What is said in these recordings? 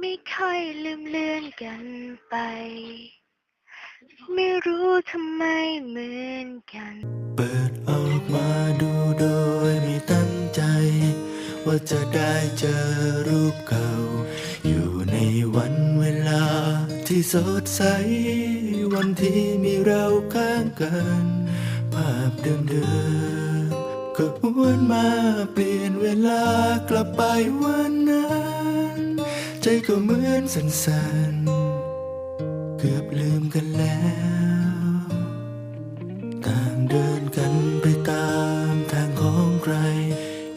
ไม่ค่อยลืมเลือนกันไป ไม่รู้ทำไมเหมือนกัน เปิดออกมาดูโดยไม่ตั้งใจ ว่าจะได้เจอรูปเก่า อยู่ในวันเวลาที่สดใส วันที่มีเราข้างกัน ภาพเดิมๆก็หวนมาเปลี่ยนเวลากลับไปวันนั้น ใจก็เหมือนสั่นเกือบลืมกันแล้ว ต่างเดินกันไปตามทางของใคร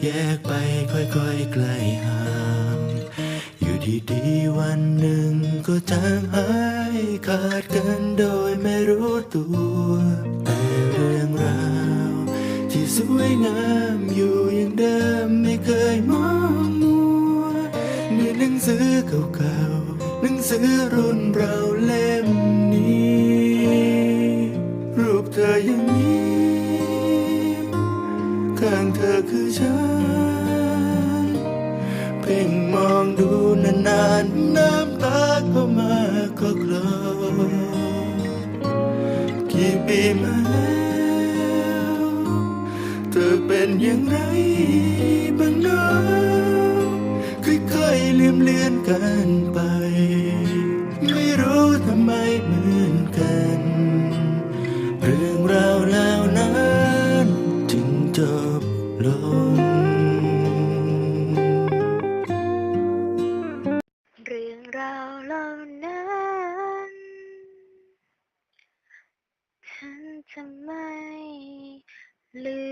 แยกไปค่อยๆไกลห่าง อยู่ดีๆวันหนึ่งก็จางหายขาดกันโดยไม่รู้ตัว แต่เรื่องราวที่สวยงามอยู่ หนังสือเก่าๆหนังสือรุ่นเราเล่มนี้ รูปเธอยังมีข้างเธอคือฉัน เพ่งมองดูนานๆน้ำตาก็มาก็คลอกี่ปีมาแล้ว เธอเป็นอย่างไร อนกันไป ไม่รู้ทำไมเหมือนกัน เรื่องราวแล้วนั้นถึงจบลง เรื่องราวเหล่านั้นฉันจะไมลืม